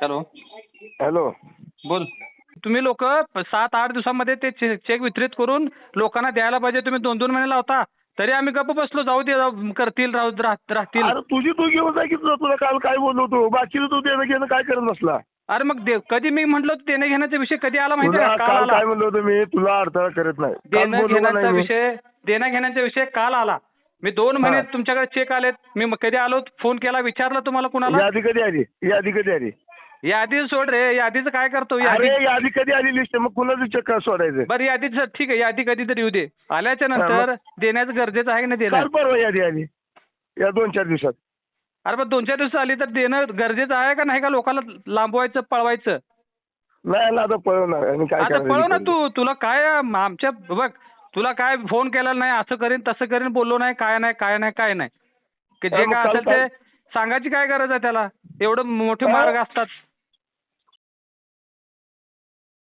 Hello hello बोल. तुम्ही लोक सात आठ दिवसामध्ये ते चे- चेक वितरित करून लोकांना द्यायला पाहिजे. तुम्ही दोन दोन महिने लावता. तरी आम्ही गप्प बसलो. जाऊ दे जाऊ- करतील राहू राह- राहतील. अरे तुझी तू घेऊन जा की तुला तुला काल काय बोललो तू बाकीचं तू देणं घेणं काय करत बसला? अरे मग दे- कधी मी म्हटलं देणं घेण्याचा विषय कधी आला माहिती तुला आहे का? काल काल आला. काय म्हणलो होतो मी? तुला अडथळा करत नाही. काल देणं बोललो का घेण्याचा नाही मी? विषय देणं घेण्याचा विषय काल आला. मी दोन महिने हा. तुमच्याकडे चेक आलेत. मी मग कधी आलो फोन केला विचारलं तुम्हाला कुणाला? यादी कधी आली? यादी कधी आली? यादी सोड रे यादीचं काय करतो? अरे यादी यादी कधी आली लिस्ट मग कुणाचं चेक सोडायचं. बरं यादीचं ठीक आहे यादी कधी तरी येऊ दे. आल्याच्यानंतर देण्याचं गरजेचं आहे की नाही काल देणं परवा यादी आली. या दोन चार दिवसात. अरे पण दोन चार दिवस आली तर देणं गरजेचं आहे का नाही का लोकांना लांबवायचं पळवायचं? नाही ना आता पळवणार आणि काय आता पळव ना ते. तू. तुला काय आम- आमच्या बघ तुला काय फोन केलेला नाही असं करीन तसं करीन बोललो नाही काय नाही काय नाही काय नाही. की जे मग काय काल असेल ते सांगायची काय गरज आहे त्याला? एवढं मोठे हा. मार्ग असतात.